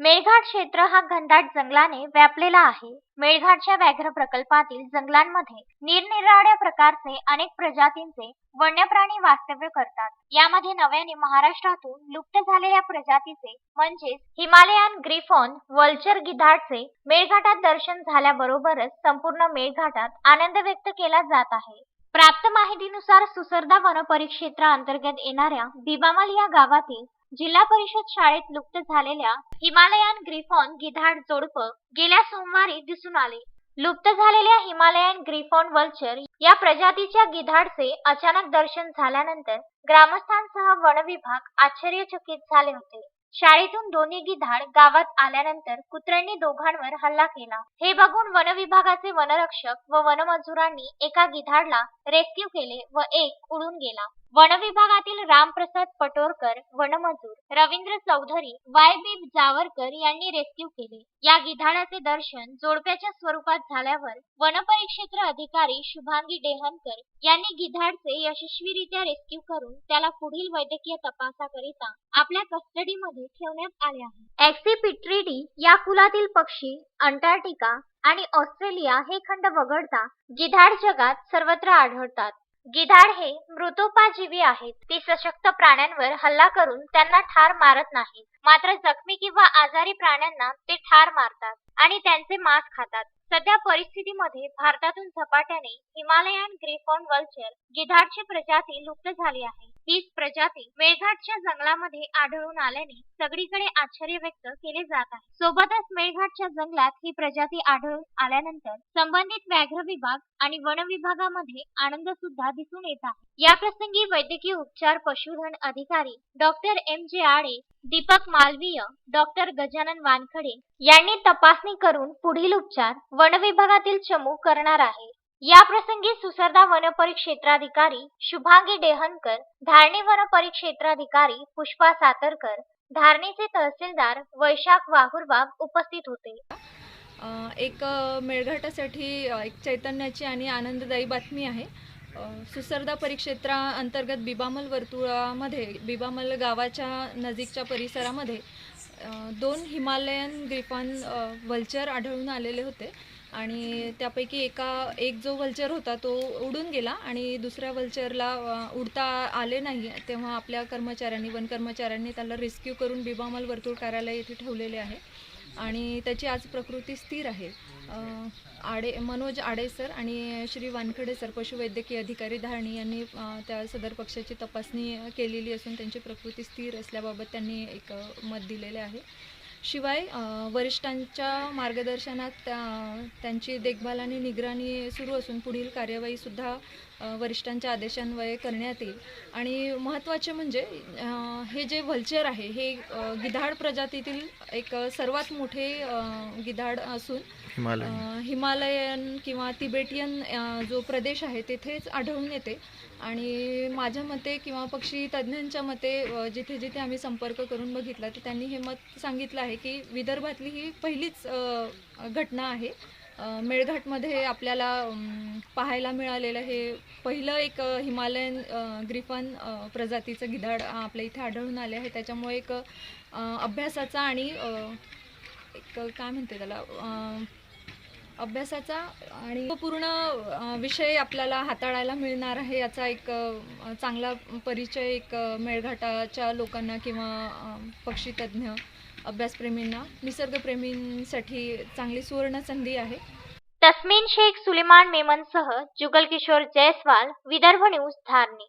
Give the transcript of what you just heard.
मेळघाट क्षेत्र हा घनदाट जंगलाने व्यापलेला आहे. मेळघाटच्या व्याघ्र प्रकल्पातील जंगलांमध्ये निरनिराळ्या प्रकारचे अनेक प्रजातींचे वन्य प्राणी वास्तव्य करतात. यामध्ये नव्याने महाराष्ट्रातून लुप्त झालेल्या प्रजातीचे म्हणजेच हिमालयन ग्रिफॉन वल्चर गिधाडचे मेळघाटात दर्शन झाल्याबरोबरच संपूर्ण मेळघाटात आनंद व्यक्त केला जात आहे. प्राप्त माहितीनुसार सुसरदा वनपरिक्षेत्राअंतर्गत येणाऱ्या बिबामल या गावातील जिल्हा परिषद शाळेत लुप्त झालेल्या हिमालयन ग्रिफॉन गिधाड जोडपं गेल्या सोमवारी दिसून आले. लुप्त झालेल्या हिमालयन ग्रिफॉन वल्चर या प्रजातीच्या गिधाडचे अचानक दर्शन झाल्यानंतर ग्रामस्थांसह वन विभाग आश्चर्यचकित झाले होते. शाळेतून दोन्ही गिधाड गावात आल्यानंतर कुत्र्यांनी दोघांवर हल्ला केला. हे बघून वन विभागाचे वनरक्षक व वनमजुरांनी एका गिधाडला रेस्क्यू केले व एक उडून गेला. वन विभागातील रामप्रसाद पटोरकर वनमजूर रवींद्र चौधरी वाय बी जावरकर यांनी रेस्क्यू केले. या गिधाडाचे दर्शन जोडप्याच्या स्वरूपात झाल्यावर वनपरिक्षेत्र अधिकारी शुभांगी डेहनकर यांनी गिधाडचे यशस्वीरित्या रेस्क्यू करून त्याला पुढील वैद्यकीय तपासाकरिता आपल्या कस्टडीमध्ये ठेवण्यात आले आहे. एक्सिपिट्रिडी या कुलातील पक्षी अंटार्क्टिका आणि ऑस्ट्रेलिया हे खंड वगळता गिधाड जगात सर्वत्र आढळतात. गिधाड हे मृतोपाजीवी आहेत. ती सशक्त प्राण्यांवर हल्ला करून त्यांना ठार मारत नाहीत. मात्र जखमी किंवा आजारी प्राण्यांना ते ठार मारतात आणि त्यांचे मांस खातात. सध्या परिस्थितीमध्ये भारतातून झपाट्याने हिमालयन ग्रिफॉन वल्चर गिधाडची प्रजाती लुप्त झाली आहे. हीच प्रजाती मेळघाटच्या जंगलामध्ये आढळून आल्याने सगळीकडे आश्चर्य व्यक्त केले जात आहे. सोबतच मेळघाटच्या जंगलात ही प्रजाती आढळून आल्यानंतर संबंधित व्याघ्र विभाग आणि वन विभागामध्ये आनंद सुद्धा दिसून येत आहे. या प्रसंगी वैद्यकीय उपचार पशुधन अधिकारी doctor M J Ade Deepak Malviya doctor Gajanan Wankhede यांनी तपासणी करून पुढील उपचार वन विभागातील चमू करणार आहे. या प्रसंगी सुसरदा वनपरिक्षेत्राधिकारी शुभांगी डेहनकर धारणी वनपरिक्षेत्राधिकारी पुष्पा सातरकर धारणीचे तहसीलदार वैशाख वाहुरबाग उपस्थित होते. एक मेळघाटासाठी एक चैतन्याची आणि आनंददायी बातमी आहे. सुसरदा परिक्षेत्रा अंतर्गत बिबामल वर्तुळामध्ये बिबामल गावाच्या नजीकच्या परिसरामध्ये दोन हिमालयन ग्रिफॉन वल्चर आढळून आलेले होते. आणि त्यापैकी एका एक जो वल्चर होता तो उडून गेला आणि दुसऱ्या वल्चरला उडता आले नाही तेव्हा आपल्या कर्मचाऱ्यांनी वन कर्मचाऱ्यांनी त्याला रेस्क्यू करून बिबामल वर्तुळ कार्यालय येथे ठेवलेले आहे. आणि त्याची आज प्रकृती स्थिर आहे. आडे मनोज आडे सर आणि श्री वानखडे सर पशुवैद्यकीय अधिकारी धारणी यांनी त्या सदर पक्षाची तपासणी केलेली असून त्यांची प्रकृती स्थिर असल्याबाबत त्यांनी एक मत दिलेले आहे. शिवाय वरिष्ठांच्या मार्गदर्शनात त्या- त्यांची देखभाल आणि निगराणी सुरू असून पुढील कार्यवाहीसुद्धा वरिष्ठांच्या आदेशान्वये करण्यात येईल. आणि महत्त्वाचे म्हणजे हे जे व्हल्चर आहे हे गिधाड प्रजातीतील एक सर्वात मोठे गिधाड असून हिमालयन. किंवा तिबेटियन जो प्रदेश आहे तेथेच आढळून येते. आणि माझ्या मते किंवा पक्षी तज्ज्ञांच्या मते जिथे जिथे आम्ही संपर्क करून बघितला तर त्यांनी हे मत सांगितलं आहे की विदर्भातली ही पहिलीच घटना आहे. मेळघाटमध्ये आपल्याला पाहायला मिळालेलं हे पहिलं एक हिमालयन ग्रिफन प्रजातीचं गिधाड आपल्या इथे आढळून आले आहे. त्याच्यामुळे एक अभ्यासाचा आणि एक काय म्हणते त्याला अभ्यासाचा आणि पूर्ण विषय आपल्याला हाताळायला मिळणार आहे याचा एक चांगला परिचय एक मेळघाटाच्या लोकांना किंवा पक्षीतज्ञ अभ्यासप्रेमींना निसर्गप्रेमींसाठी चांगली सुवर्ण संधी आहे. तस्मीन शेख सुलेमान मेमनसह जुगल किशोर जयस्वाल विदर्भ न्यूज धारणी.